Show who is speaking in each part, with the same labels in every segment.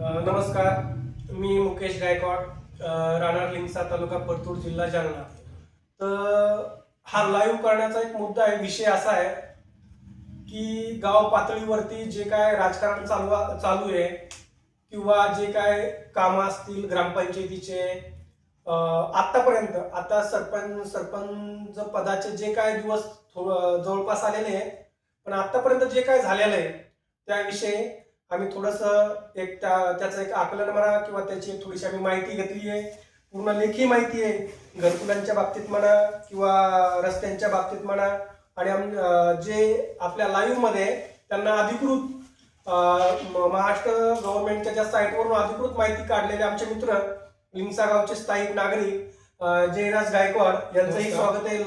Speaker 1: नमस्कार. मी मुकेश गायकवाड राहणार लिंगसा तालुका परतूर जिल्हा जालना. तर हा लाईव्ह करण्याचा एक मुद्दा आहे विषय असा आहे की गाव पातळीवरती जे काय राजकारण चालू चालू आहे किंवा जे काय कामं असतील ग्रामपंचायतीचे आत्तापर्यंत आता सरपंच सरपंच पदाचे जे काय दिवस थोडं जवळपास आलेले आहे पण आत्तापर्यंत जे काय झालेलं आहे त्याविषयी आम्ही थोडंसं एक त्या त्याचं एक आकलन म्हणा किंवा त्याची एक थोडीशी आम्ही माहिती घेतली आहे. पूर्ण लेखी माहिती आहे. घरकुलांच्या बाबतीत म्हणा किंवा रस्त्यांच्या बाबतीत म्हणा. आणि आम जे आपल्या लाईव्हमध्ये त्यांना अधिकृत महाराष्ट्र गव्हर्नमेंटच्या ज्या साईटवरून अधिकृत माहिती काढलेले आमचे मित्र लिंगसा गावचे स्थायिक नागरिक जयराज गायकवाड यांचंही. स्वागत आहे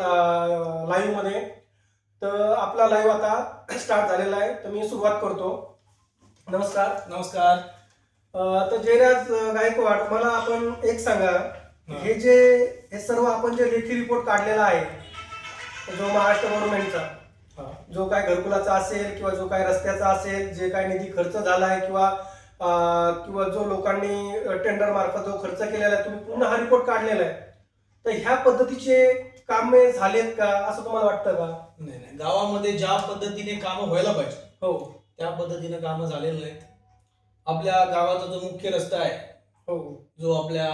Speaker 1: लाईव्हमध्ये तर आपला लाईव्ह आता स्टार्ट झालेला आहे. तर मी सुरुवात करतो. नमस्कार
Speaker 2: नमस्कार.
Speaker 1: अं, तर जयराज गायकवाड मला आपण एक सांगा. हे. जे हे सर्व आपण जे लेखी रिपोर्ट काढलेला आहे जो महाराष्ट्र गव्हर्नमेंटचा जो काय घरकुलाचा असेल किंवा जो काय रस्त्याचा असेल जे काय निधी खर्च झाला आहे किंवा अं, किंवा जो लोकांनी टेंडर मार्फत जो खर्च केलेला आहे तुम्ही पूर्ण हा रिपोर्ट काढलेला आहे. तर ह्या पद्धतीचे कामे झालेत का? असं तुम्हाला वाटतं का?
Speaker 2: नाही नाही. गावामध्ये ज्या पद्धतीने कामं व्हायला पाहिजे
Speaker 1: हो.
Speaker 2: त्या पद्धतीने कामं झालेली नाहीत आपल्या गावाचा जो मुख्य रस्ता आहे
Speaker 1: हो.
Speaker 2: जो आपल्या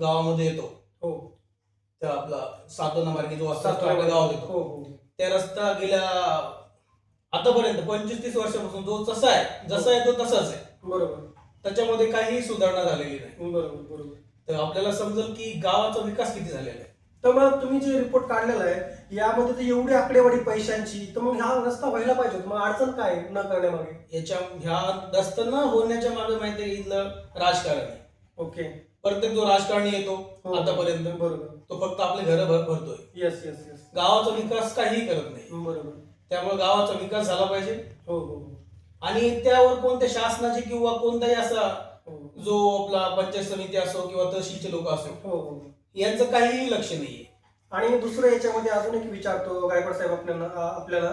Speaker 2: गावामध्ये येतो
Speaker 1: हो.
Speaker 2: त्या आपला सातोना मार्गे जो असतो तो आपल्या गावात येतो.
Speaker 1: हो हो.
Speaker 2: त्या रस्ता गेल्या आतापर्यंत पंचवीस तीस वर्षापासून जो जसा आहे जसा आहे तो तसाच आहे.
Speaker 1: बरोबर.
Speaker 2: त्याच्यामध्ये काहीही सुधारणा झालेली नाही.
Speaker 1: बरोबर बरोबर.
Speaker 2: तर आपल्याला समजेल की गावाचा विकास किती झालेला आहे.
Speaker 1: तर मग तुम्ही जे रिपोर्ट काढलेला आहे यामध्ये तर एवढी आकडेवारी पैशांची तर मग हा रस्ता व्हायला पाहिजे होता. मग अडचण काय न करण्यामागे?
Speaker 2: याच्या ह्या रस्ता न होण्याच्या मागे माहिती आहे इथलं राजकारण आहे.
Speaker 1: ओके.
Speaker 2: प्रत्येक जो राजकारणी येतो
Speaker 1: हो.
Speaker 2: आतापर्यंत
Speaker 1: बरोबर.
Speaker 2: तो फक्त आपले घर भरतोय.
Speaker 1: येस येस येस
Speaker 2: गावाचा विकास काहीही करत नाही.
Speaker 1: बरोबर.
Speaker 2: त्यामुळे गावाचा विकास झाला पाहिजे.
Speaker 1: हो हो.
Speaker 2: आणि त्यावर कोणत्या शासनाचे किंवा कोणताही असा
Speaker 1: हो.
Speaker 2: जो आपला पंचायत समिती असो किंवा तहसीलचे लोक असो
Speaker 1: हो हो.
Speaker 2: यांचं काहीही लक्ष नाहीये
Speaker 1: आणि दुसरं याच्यामध्ये अजून एक विचारतो गायकवाड साहेब आपल्याला. आपल्याला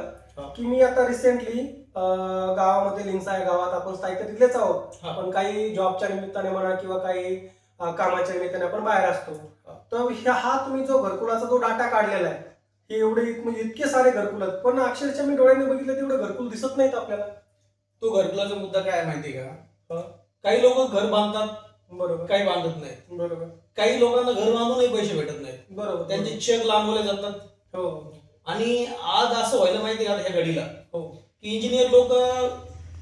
Speaker 1: की मी आता रिसेंटली गावामध्ये लिंगसा या गावात आपण स्थायिक तिथलेच आहोत. आपण काही जॉबच्या निमित्ताने म्हणा किंवा काही कामाच्या निमित्ताने आपण बाहेर असतो. तर ह्या- हा तुम्ही जो घरकुलाचा जो डाटा काढलेला आहे हे एवढे म्हणजे इतके सारे घरकुल आहेत पण अक्षरशः मी डोळ्याने बघितलं तेवढे घरकुल दिसत नाहीत आपल्याला
Speaker 2: तो घरकुलाचा मुद्दा काय आहे माहितीये का. काही लोक घर बांधतात
Speaker 1: बरोबर.
Speaker 2: काही बांधत नाहीत
Speaker 1: बरोबर.
Speaker 2: काही लोकांना घर बांधूनही पैसे भेटत नाहीत
Speaker 1: बरोबर.
Speaker 2: त्यांचे चेक लांबवले जातात.
Speaker 1: हो.
Speaker 2: आणि आज असं व्हायला माहिती का ह्या घडीला?
Speaker 1: हो.
Speaker 2: की इंजिनियर लोक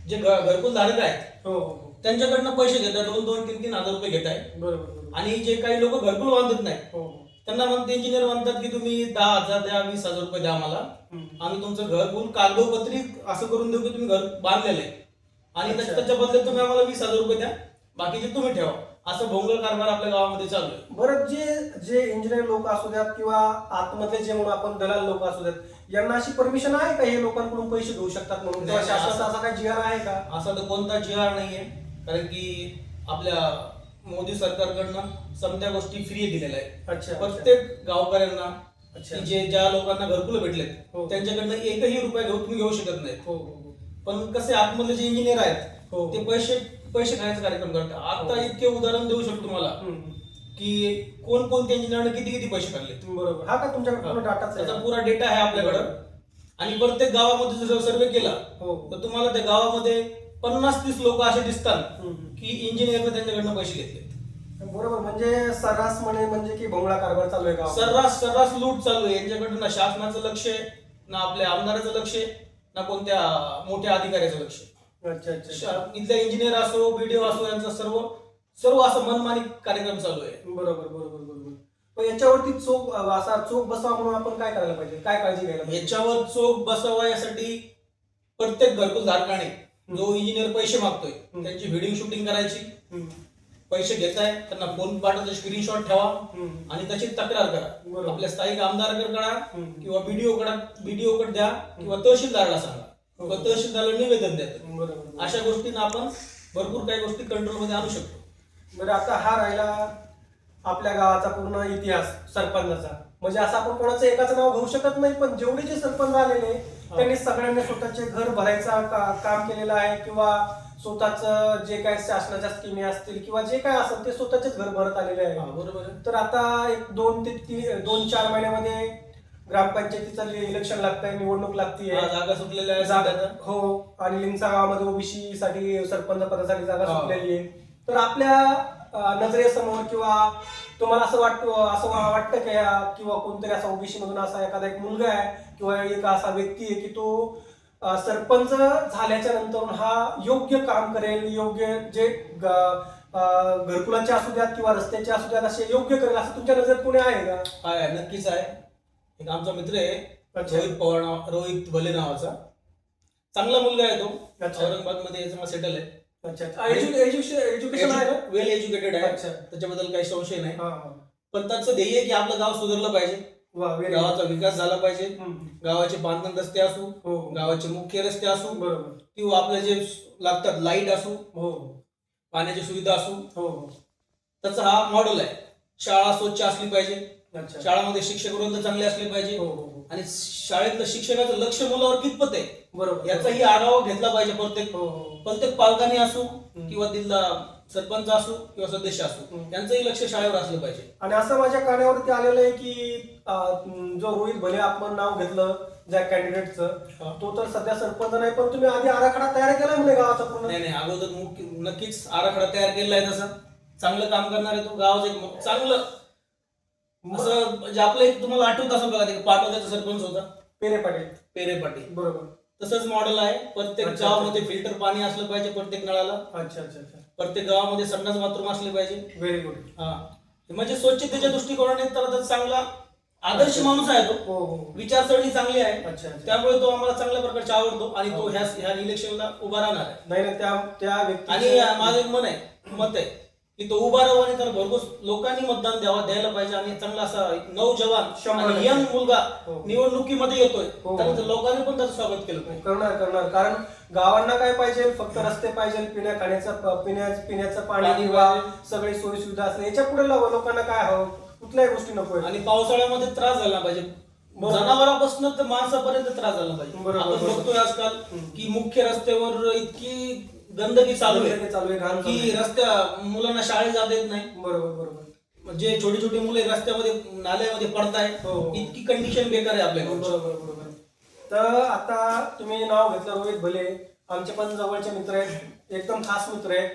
Speaker 2: जे घरकुल धारक आहेत
Speaker 1: हो. हो
Speaker 2: त्यांच्याकडनं पैसे घेतात. दोन दोन तीन तीन हजार रुपये घेत आहे
Speaker 1: बरोबर
Speaker 2: आणि जे काही लोक घरकुल बांधत नाही
Speaker 1: हो.
Speaker 2: त्यांना म्हणते इंजिनियर म्हणतात की तुम्ही दहा हजार द्या वीस हजार रुपये द्या आम्हाला.
Speaker 1: हम्म.
Speaker 2: आम्ही तुमचं घरकुल कागदोपत्री असं करून देऊ की तुम्ही घर बांधलेलं आहे. आणि त्याच्या बदल्यात तुम्ही आम्हाला वीस हजार रुपये द्या. बाकीचे तुम्ही ठेवा असं भोंगळ कारभार आपल्या गावामध्ये चालू आहे
Speaker 1: बरं जे जे इंजिनियर लोक असू द्यात किंवा आतमधले जे म्हणून आपण दलाल लोक असू द्यात यांना अशी परमिशन आहे का हे लोकांकडून पैसे घेऊ शकतात म्हणून किंवा
Speaker 2: नाही,
Speaker 1: शासनाचा
Speaker 2: असं-
Speaker 1: काही जी आर आहे का
Speaker 2: असा तर कोणता जी आर नाहीये कारण की आपल्या मोदी सरकारकडनं समत्या गोष्टी फ्री दिलेल्या आहेत
Speaker 1: अच्छा अच्छा.
Speaker 2: प्रत्येक गावकऱ्यांना
Speaker 1: अच्छा
Speaker 2: की जे ज्या लोकांना घरकुल भेटलेत
Speaker 1: हो.
Speaker 2: त्यांच्याकडनं एकही रुपया घेऊ तुम्ही घेऊ शकत नाही
Speaker 1: हो हो हो.
Speaker 2: पण कसे आतमधले जे इंजिनियर आहेत
Speaker 1: हो.
Speaker 2: ते पैसे पैसे खाण्याचा कार्यक्रम करतात आता
Speaker 1: हो.
Speaker 2: इतके उदाहरण देऊ शकतो तुम्हाला. की कोण कोणत्या इंजिनियरने किती किती पैसे काढले?
Speaker 1: बरोबर. हा का तुमच्याकडे डाटाच
Speaker 2: त्याचा पुरा डेटा आहे आपल्याकडं. आणि प्रत्येक गावामध्ये जर सर्वे केला
Speaker 1: हो.
Speaker 2: तर तुम्हाला त्या गावामध्ये पन्नास तीस लोक असे दिसतात. की इंजिनियरने त्यांच्याकडनं पैसे घेतले.
Speaker 1: बरोबर. म्हणजे सर्रास म्हणे म्हणजे की भोंगळा कारभार चालू आहे का
Speaker 2: सर्रास सर्रास लूट चालू आहे. यांच्याकडे ना शासनाचं लक्ष आहे ना आपल्या आमदाराचं लक्ष आहे ना कोणत्या मोठ्या अधिकाऱ्याचं लक्ष आहे.
Speaker 1: अच्छा अच्छा
Speaker 2: इथल्या इंजिनियर असो बीडीओ असो यांचा सर्व सर्व असं मनमानी कार्यक्रम चालू आहे
Speaker 1: बरोबर बरोबर बरोबर पण याच्यावरती चोख असा चोख बसावा म्हणून आपण काय करायला पाहिजे काय काळजी घ्यायला पाहिजे
Speaker 2: याच्यावर चोख बसावा यासाठी प्रत्येक घरकुल धारकाने जो इंजिनियर पैसे मागतोय
Speaker 1: हम्म.
Speaker 2: त्यांची व्हिडिओ शूटिंग करायची
Speaker 1: हम्म.
Speaker 2: पैसे घेताय त्यांना फोन पाठवता स्क्रीनशॉट ठेवा
Speaker 1: हम्म.
Speaker 2: आणि त्याची तक्रार करा
Speaker 1: बरोबर.
Speaker 2: आपल्या स्थायिक आमदाराकडे करा
Speaker 1: हम्म.
Speaker 2: किंवा बीडीओ कडे बीडीओ कडे द्या किंवा तहसीलदाराला सांगा. किंवा तहसीलदाराला निवेदन द्या
Speaker 1: बरोबर.
Speaker 2: अशा गोष्टींना आपण भरपूर काही गोष्टी कंट्रोलमध्ये आणू शकतो.
Speaker 1: बरं आता हा राहिला आपल्या गावाचा पूर्ण इतिहास सरपंचाचा. म्हणजे असं आपण कोणाचं एकाचं नाव घेऊ शकत नाही पण जेवढे जे सरपंच आलेले त्यांनी सगळ्यांनी स्वतःचे घर भरायचा का- काम केलेलं आहे किंवा स्वतःच जे काय शासनाच्या स्कीमी असतील किंवा जे काय असेल ते स्वतःचेच घर भरत आलेले आहे.
Speaker 2: बरोबर
Speaker 1: तर आता एक दोन ते तीन दोन चार महिन्यामध्ये ग्रामपंचायतीचं इलेक्शन लागतंय निवडणूक लागतीये
Speaker 2: जागा सुटलेल्या
Speaker 1: जागा. हो आणि लिंगचा गावामध्ये ओबीसी साठी सरपंच पदासाठी जागा
Speaker 2: हा.
Speaker 1: सुटलेली आहे तर आपल्या अं, नजरेसमोर किंवा तुम्हाला असं वाटतं असं वा- वाटतं का या किंवा कोणतरी असा ओबीसी मधून असा एखादा एक मुलगा आहे किंवा एक असा व्यक्ती आहे की तो अं, सरपंच झाल्याच्यानंतर हा योग्य काम करेल योग्य जे ग- अं, घरकुलाचे असू द्यात किंवा रस्त्याचे असू द्यात असे योग्य करेल असं तुमच्या नजरेत कोणी आहे का
Speaker 2: आहे, नक्कीच आहे एक आमचा मित्र आहे
Speaker 1: अच्छा.
Speaker 2: रोहित पवार नाव रोहित भले नावाचा. चांगला मुलगा आहे तो.
Speaker 1: अच्छा.
Speaker 2: औरंगाबादमध्ये सेटल आहे.
Speaker 1: अच्छा अच्छा. एज्युकेशन एज्युकेशन आहे ना
Speaker 2: वेल एज्युकेटेड आहे.
Speaker 1: अच्छा.
Speaker 2: त्याच्याबद्दल काही संशय नाही.
Speaker 1: हा हा.
Speaker 2: पण त्यांचं ध्येय आहे की आपलं गाव सुधारलं पाहिजे.
Speaker 1: वा very good.
Speaker 2: गावाचा विकास झाला पाहिजे.
Speaker 1: हम्म.
Speaker 2: गावाचे बांधण रस्ते असू
Speaker 1: हो.
Speaker 2: गावाचे मुख्य रस्ते असू
Speaker 1: बरोबर.
Speaker 2: किंवा आपले जे लागतात लाइट असू
Speaker 1: हो.
Speaker 2: पाण्याची सुविधा असू.
Speaker 1: हो. हो
Speaker 2: त्याचा हा मॉडेल आहे. शाळा स्वच्छ असली पाहिजे. शाळामध्ये शिक्षक वृंद चांगले असले पाहिजे.
Speaker 1: हो हो हो.
Speaker 2: आणि शाळेतलं शिक्षकाचं लक्ष मुलावर कितपत आहे?
Speaker 1: बरोबर
Speaker 2: याचाही आढावा घेतला पाहिजे प्रत्येक
Speaker 1: हो हो.
Speaker 2: प्रत्येक पालकांनी असू किंवा तिथला सरपंच असू किंवा सदस्य असू
Speaker 1: हम्म.
Speaker 2: यांचंही लक्ष शाळेवर असलं पाहिजे.
Speaker 1: आणि असं माझ्या कानावरती आलेलं आहे की अं, जो रोहित भले आपण नाव घेतलं ज्या कॅन्डिडेटचं
Speaker 2: हा.
Speaker 1: तो तर सध्या सरपंच नाही पण तुम्ही आधी आराखडा तयार केला म्हणे गावाचा पूर्ण?
Speaker 2: नाही नाही अगोदर मुख्य नक्कीच आराखडा तयार केलेला आहे तसा. चांगलं काम करणार आहे तो गावाचं एक मो- चांगलं असं म्हणजे आपलं एक तुम्हाला आठवत असं बघा ते पाटोद्याचा सरपंच होता.
Speaker 1: पेरे पाटील.
Speaker 2: पेरे पाटील.
Speaker 1: बरोबर.
Speaker 2: तसंच मॉडेल आहे. प्रत्येक
Speaker 1: अच्छा,
Speaker 2: गावामध्ये फिल्टर पाणी असलं पाहिजे प्रत्येक नळाला.
Speaker 1: अच्छा अच्छा अच्छा.
Speaker 2: प्रत्येक गावामध्ये संडास बाथरूम असले पाहिजे.
Speaker 1: व्हेरी गुड
Speaker 2: हा. म्हणजे स्वच्छतेच्या दृष्टिकोनाने तर चांगला आदर्श माणूस आहे तो.
Speaker 1: हो हो.
Speaker 2: विचारसरणी चांगली आहे.
Speaker 1: अच्छा अच्छा.
Speaker 2: त्यामुळे तो आम्हाला चांगल्या प्रकारचा आवडतो आणि तो ह्या ह्या इलेक्शनला उभा राहणार आहे.
Speaker 1: नाही त्या त्या
Speaker 2: आणि
Speaker 1: व्यक्ती
Speaker 2: माझं एक मन आहे मत आहे. की तो उभा राहावा आणि त्याला भरघोस लोकांनी मतदान द्यावा द्यायला पाहिजे आणि चांगला असा नौजवान
Speaker 1: शंभर
Speaker 2: आणि. यंग मुलगा
Speaker 1: हो.
Speaker 2: निवडणुकीमध्ये येतोय
Speaker 1: हो.
Speaker 2: त्यानंतर लोकांनी पण त्याचं स्वागत केलं पाहिजे
Speaker 1: करणार करणार कारण गावांना काय पाहिजे फक्त रस्ते पाहिजे पिण्या खाण्याचं पिण्या पिण्याचं पाणी
Speaker 2: पाणी
Speaker 1: किंवा
Speaker 2: पाहिजे.
Speaker 1: सगळी सोयी सुविधा असणे याच्यापुढे लाव- लोकांना काय हवं कुठल्याही गोष्टी नको
Speaker 2: आणि पावसाळ्यामध्ये त्रास झाला पाहिजे
Speaker 1: बरोबर.
Speaker 2: जनावरांपासून तर माणसापर्यंत त्रास झाला पाहिजे
Speaker 1: बरोबर,
Speaker 2: आपण
Speaker 1: बरोबर.
Speaker 2: बघतोय आजकाल
Speaker 1: हम्म.
Speaker 2: की मुख्य रस्त्यावर इतकी गंदगी चालू आहे.
Speaker 1: चालू आहे घाण चालू
Speaker 2: की. रस्त्या मुलांना शाळेत जाता येत नाही.
Speaker 1: बरोबर बरोबर.
Speaker 2: जे छोटे छोटे मुले रस्त्यामध्ये नाल्यामध्ये पडताय
Speaker 1: हो, हो.
Speaker 2: इतकी कंडिशन बेकार आहे आपल्या.
Speaker 1: बरोबर बरोबर. तर आता तुम्ही नाव घेतलं रोहित भले. आमचे पण जवळचे मित्र आहेत. एकदम खास मित्र आहेत.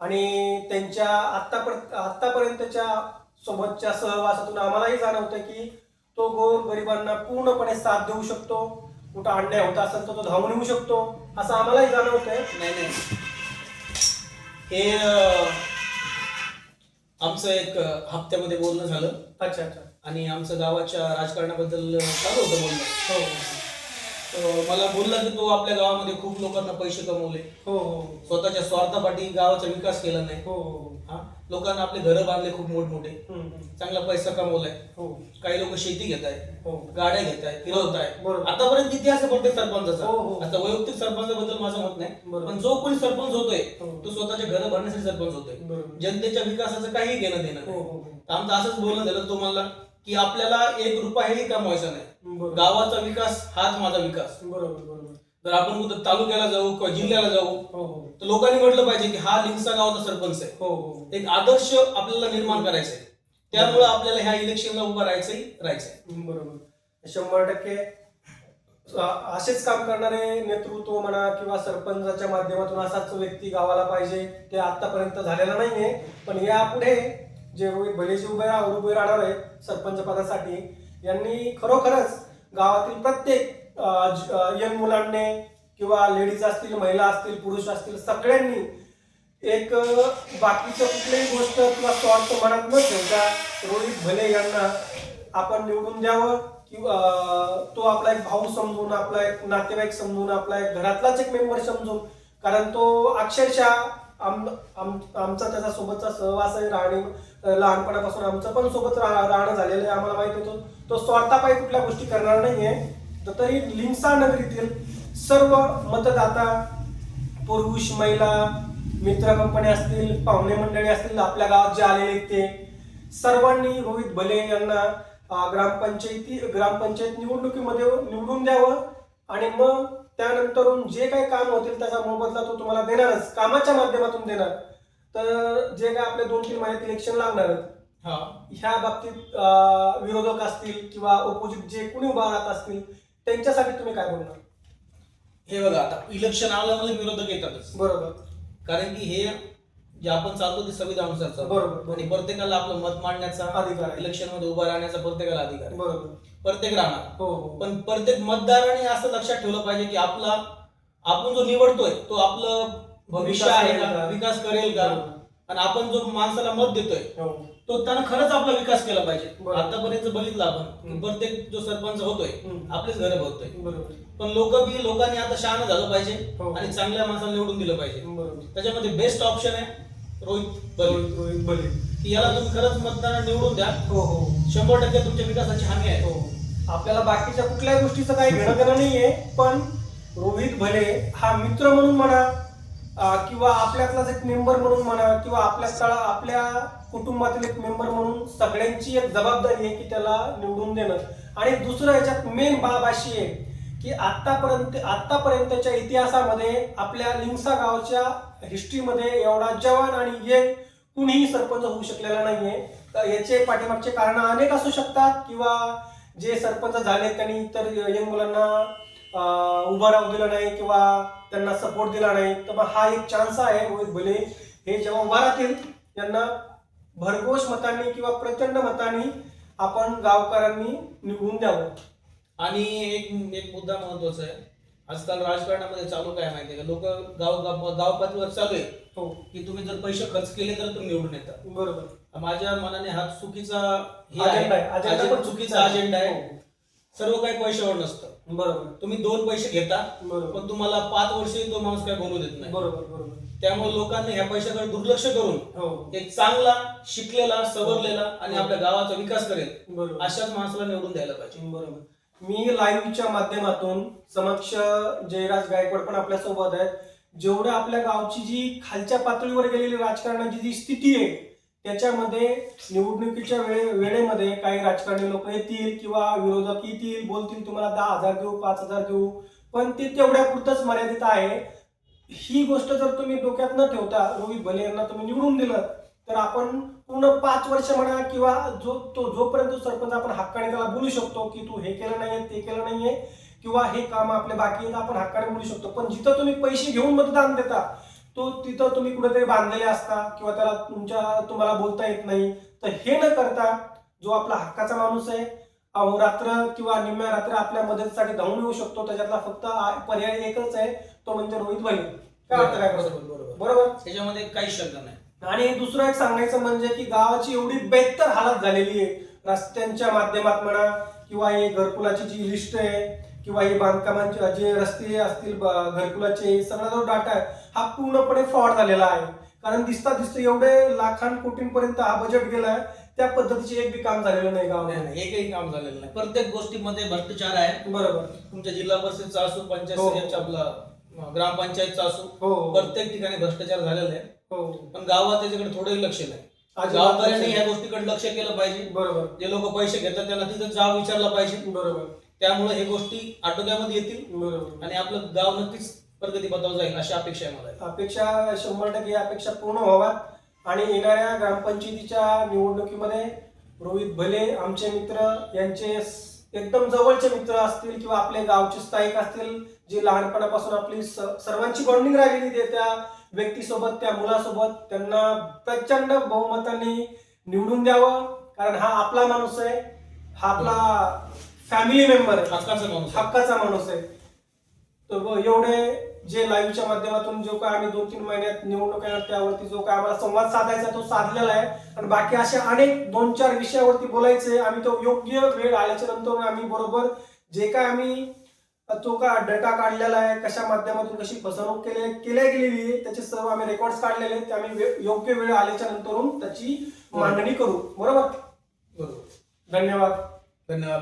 Speaker 1: आणि त्यांच्या आतापर्यंत आतापर्यंतच्या सोबतच्या सहवासातून आम्हालाही जाणवतं की तो गोर गरिबांना पूर्णपणे साथ देऊ शकतो. कुठं अन्याय होता असेल तर तो धावून येऊ शकतो. असं आम्हालाही जाणवतंय.
Speaker 2: नाही नाही. हे अं, आमचं एक अं, हप्त्यामध्ये बोलणं झालं.
Speaker 1: अच्छा अच्छा.
Speaker 2: आणि आमचं गावाच्या राजकारणाबद्दल अं, चालू होतं बोलणं.
Speaker 1: हो
Speaker 2: तर मला बोलला की तो आपल्या गावामध्ये खूप लोकांना पैसे कमवले.
Speaker 1: हो हो
Speaker 2: स्वतःच्या स्वार्थापाठी गावाचा विकास केला नाही.
Speaker 1: हो हो.
Speaker 2: हा? लोकांना आपले घरं बांधले खूप मोठमोठे. चांगला पैसा कमवलाय.
Speaker 1: हो.
Speaker 2: काही लोक शेती घेत आहे
Speaker 1: हो.
Speaker 2: गाड्या घेत आहे फिरवत आहे
Speaker 1: बरोबर.
Speaker 2: आतापर्यंत इतिहास आहे प्रत्येक सरपंचाचा?
Speaker 1: हो.
Speaker 2: आता वैयक्तिक सरपंचाबद्दल माझं मत नाही. पण जो कोणी सरपंच होतोय. तो स्वतःच्या घरं भरण्यासाठी सरपंच होतोय. जनतेच्या विकासाचं काही घेणं देणं आमचं असंच बोलणं झालं तो म्हणला की आपल्याला एक रुपयाही कमवायचा नाही. गावाचा विकास हाच माझा विकास.
Speaker 1: बरोबर
Speaker 2: जर आपण कुठं तालुक्याला जाऊ किंवा जिल्ह्याला जाऊ
Speaker 1: हो हो.
Speaker 2: तर लोकांनी म्हटलं पाहिजे की हा लिंगसा गावाचा सरपंच आहे.
Speaker 1: हो हो.
Speaker 2: एक आदर्श आपल्याला निर्माण करायचा आहे. त्यामुळे आपल्याला ह्या इलेक्शनला उभा राहायचंही राहायचंय.
Speaker 1: बरोबर. शंभर टक्के. असेच काम करणारे नेतृत्व म्हणा किंवा सरपंचाच्या माध्यमातून असाच व्यक्ती गावाला पाहिजे ते आतापर्यंत झालेला नाहीये. पण यापुढे जे भले जे उभे उभे राहणार आहेत सरपंच पदासाठी यांनी खरोखरच गावातील प्रत्येक यंग मुलांनी किंवा लेडीज असतील महिला असतील पुरुष असतील सगळ्यांनी एक बाकीचं कुठलीही गोष्ट किंवा स्वार्थ मनात न ठेवता रोहित भले यांना आपण निवडून द्यावं किंवा तो आपला एक भाऊ समजून आपला एक नातेवाईक समजून आपला एक घरातलाच एक मेंबर समजून कारण तो अक्षरशः आम आम- आमचा त्याचा सोबतचा सहवास आहे राहणे लहानपणापासून आमचं पण सोबत राहणं झालेलं आहे. आम्हाला माहिती होतं तो स्वार्थापायी कुठल्या गोष्टी करणार नाहीये. तर तरी लिंगसा नगरीतील सर्व मतदाता पुरुष महिला मित्र कंपनी असतील पाहुणे मंडळी असतील आपल्या गावात जे आलेले आहेत ते सर्वांनी रोहित भले यांना ग्रामपंचायती ग्रामपंचायत निवडणुकीमध्ये निवडून द्यावं आणि मग त्यानंतरून जे काही काम होतील त्याचा मोबदला तो तुम्हाला देणारच कामाच्या माध्यमातून देणार. तर जे काय आपले दोन तीन महिन्यात इलेक्शन लागणार ह्या बाबतीत विरोधक असतील किंवा ऑपोजिट जे कुणी उभा राहत असतील त्यांच्यासाठी तुम्ही काय बोलणार?
Speaker 2: हे बघा आता इलेक्शन आलं म्हणजे विरोधक येतातच.
Speaker 1: बरोबर.
Speaker 2: कारण की हे जे आपण चालतो ते संविधानानुसार चालतो.
Speaker 1: बरोबर.
Speaker 2: आणि प्रत्येकाला आपलं मत मांडण्याचा
Speaker 1: अधिकार आहे.
Speaker 2: इलेक्शनमध्ये उभा राहण्याचा प्रत्येकाला अधिकार आहे.
Speaker 1: बरोबर.
Speaker 2: प्रत्येक राहणार.
Speaker 1: हो हो.
Speaker 2: पण प्रत्येक मतदाराने असं लक्षात ठेवलं पाहिजे की आपला आपण जो निवडतोय तो आपलं भविष्य
Speaker 1: विकास
Speaker 2: आहे
Speaker 1: करेल
Speaker 2: का?
Speaker 1: का?
Speaker 2: विकास करेल का?
Speaker 1: बरोबर.
Speaker 2: आणि आपण जो माणसाला मत देतोय
Speaker 1: हो.
Speaker 2: तो त्यानं खरंच आपला विकास केला पाहिजे. आतापर्यंत बघितलं आपण. प्रत्येक जो सरपंच होतोय. आपलेच घर बघतोय. पण लोक बी लोकांनी आता शहाणं झालं पाहिजे
Speaker 1: हो.
Speaker 2: आणि चांगल्या माणसाला निवडून दिलं पाहिजे. त्याच्यामध्ये बेस्ट ऑप्शन आहे रोहित
Speaker 1: रोहित बले.
Speaker 2: की याला तुम्ही खरंच मतदार निवडून द्या.
Speaker 1: हो हो.
Speaker 2: शंभर टक्के तुमच्या विकासाची हमी आहे.
Speaker 1: हो. आपल्याला बाकीच्या कुठल्याही गोष्टीचं काही घेणं देणं नाहीये पण रोहित भले हा मित्र म्हणून म्हणा किंवा आपल्यातलाच एक मेंबर म्हणून म्हणा किंवा आपल्या स्थळा आपल्या कुटुंबातील एक मेंबर म्हणून सगळ्यांची एक जबाबदारी आहे की त्याला निवडून देणं. आणि दुसरं याच्यात मेन बाब अशी आहे की आतापर्यंत आतापर्यंतच्या इतिहासामध्ये आपल्या लिंगसा गावच्या हिस्ट्रीमध्ये एवढा जवान आणि एक कुणीही सरपंच होऊ शकलेला नाहीये. तर याचे पाठीमागचे कारण अनेक असू शकतात किंवा जे सरपंच झाले त्यांनी इतर यंग मुलांना उभं राहू दिलं नाही किंवा त्यांना सपोर्ट दिला नाही तर मग हा एक चान्स आहे रोहित भले हे जेव्हा उभा राहतील त्यांना भरघोष मतांनी किंवा प्रचंड मतांनी आपण गावकऱ्यांनी निवडून द्यावं.
Speaker 2: आणि एक एक मुद्दा महत्त्वाचा आहे. आजकाल राजकारणामध्ये चालू काय माहितीये का? लोक गाव गाव गाव पातळीवर चालू आहे
Speaker 1: हो.
Speaker 2: की तुम्ही जर पैसे खर्च केले तर तुम्ही निवडून येता.
Speaker 1: बरोबर.
Speaker 2: माझ्या मनाने हा चुकीचा
Speaker 1: अजेंडा
Speaker 2: आहे. चुकीचा अजेंडा आहे. सर्व काही पैशावर नसतं.
Speaker 1: बरोबर.
Speaker 2: तुम्ही दोन पैसे घेता
Speaker 1: बरोबर.
Speaker 2: पण तुम्हाला पाच वर्षही तो माणूस काय बोलू देत नाही.
Speaker 1: बरोबर बरोबर.
Speaker 2: त्यामुळे लोकांनी ह्या पैशाकडे दुर्लक्ष करून
Speaker 1: हो.
Speaker 2: एक चांगला शिकलेला सवरलेला आणि आपल्या गावाचा विकास करेल
Speaker 1: बरोबर.
Speaker 2: अशाच माणसाला निवडून द्यायला पाहिजे.
Speaker 1: बरोबर. मी लाईव्हच्या माध्यमातून समक्ष जयराज गायकवाड पण आपल्यासोबत आहेत. जेवढ्या आपल्या गावची जी खालच्या पातळीवर गेलेली राजकारणाची जी स्थिती आहे त्याच्यामध्ये निवडणुकीच्या वेळे वेळेमध्ये काही राजकारणी लोक येतील किंवा विरोधक येतील बोलतील तुम्हाला दहा हजार देऊ पाच हजार देऊ. पण ते तेवढ्या पुरतच मर्यादित आहे. ही गोष्ट जर तुम्ही डोक्यात न ठेवता रोहित भले यांना तुम्ही निवडून दिलं तर आपण पूर्ण पाच वर्ष म्हणा किंवा जो तो जोपर्यंत सरपंच आपण हक्काने त्याला बोलू शकतो की तू हे केलं नाहीये ते केलं नाहीये किंवा हे काम आपले बाकी आहेत आपण हक्काने बोलू शकतो. पण जिथं तुम्ही पैसे घेऊन मतदान देता तो तिथं तुम्ही कुठेतरी बांधलेले असता किंवा त्याला तुमच्या तुम्हाला बोलता येत नाही तर हे न करता जो आपला हक्काचा माणूस आहे अहोरात्र किंवा निम्म्या रात्र आपल्या मदतीसाठी धावून येऊ शकतो. त्याच्यातला फक्त पर्याय एकच आहे तो म्हणजे रोहित भाई. काय वाटतं काय
Speaker 2: बरोबर, बरोबर.
Speaker 1: बरोबर?
Speaker 2: त्याच्यामध्ये काही शंका नाही.
Speaker 1: आणि दुसरं एक सांगायचं म्हणजे की गावाची एवढी बेहतर हालत झालेली आहे. रस्त्यांच्या माध्यमात म्हणा किंवा हे घरकुलाची जी लिस्ट आहे किंवा हे बांधकामांचे जे रस्ते असतील घरकुलाचे सगळा जो डाटा आहे हा पूर्णपणे फ्रॉड झालेला आहे. कारण दिसता दिसतं एवढे लाखां कोटींपर्यंत हा बजेट गेलाय त्या पद्धतीचे एक बी काम झालेलं नाही गावामध्ये
Speaker 2: नाही, एकही काम झालेलं नाही. प्रत्येक गोष्टीमध्ये भ्रष्टाचार आहे.
Speaker 1: बरोबर.
Speaker 2: तुमच्या जिल्हा परिषदचा असो पंचायत
Speaker 1: हो.
Speaker 2: समितीचा आपला ग्रामपंचायतचा असो
Speaker 1: हो हो.
Speaker 2: प्रत्येक ठिकाणी भ्रष्टाचार झालेला आहे.
Speaker 1: हो.
Speaker 2: पण गावात त्याच्याकडे थोडंही लक्ष नाही. गावकऱ्यांनी ह्या गोष्टीकडे लक्ष केलं पाहिजे.
Speaker 1: बरोबर.
Speaker 2: जे लोक पैसे घेतात त्यांना तिथं जाब विचारला पाहिजे.
Speaker 1: बरोबर.
Speaker 2: त्यामुळे हे गोष्टी आटोक्यामध्ये येतील आणि आपलं गाव नक्कीच प्रगतीपथावर जाईल अशी अपेक्षा आहे मला.
Speaker 1: अपेक्षा शंभर टक्के अपेक्षा पूर्ण व्हाव्यात. आणि येणाऱ्या ग्रामपंचायतीच्या निवडणुकीमध्ये रोहित भले आमचे मित्र यांचे एकदम जवळचे मित्र असतील किंवा आपले गावचे स्थायिक असतील जे लहानपणापासून आपली सर्वांची बॉन्डिंग राहिलेली आहे त्या व्यक्तीसोबत त्या मुलासोबत त्यांना प्रचंड बहुमतांनी निवडून द्यावं. कारण हा आपला माणूस आहे. हा आपला फॅमिली मेंबर
Speaker 2: हक्काचा माणूस आहे.
Speaker 1: हक्काचा माणूस आहे. तर एवढे जे लाईव्हच्या माध्यमातून जो काय आम्ही दोन तीन महिन्यात निवडणूक येणार त्यावरती जो काय आम्हाला संवाद साधायचा तो साधलेला आहे. आणि बाकी असे अनेक दोन चार विषयावरती बोलायचे आम्ही तो योग्य वेळ आल्याच्यानंतर आम्ही बरोबर जे काय आम्ही तो का डेटा काढलेला आहे कशा माध्यमातून कशी फसवणूक केली केल्या गेलेली आहे त्याचे सर्व आम्ही रेकॉर्ड्स काढलेले आहेत. ते आम्ही योग्य वेळ आल्याच्या नंतरून त्याची मांडणी करू. बरोबर?
Speaker 2: बरोबर.
Speaker 1: धन्यवाद.
Speaker 2: धन्यवाद.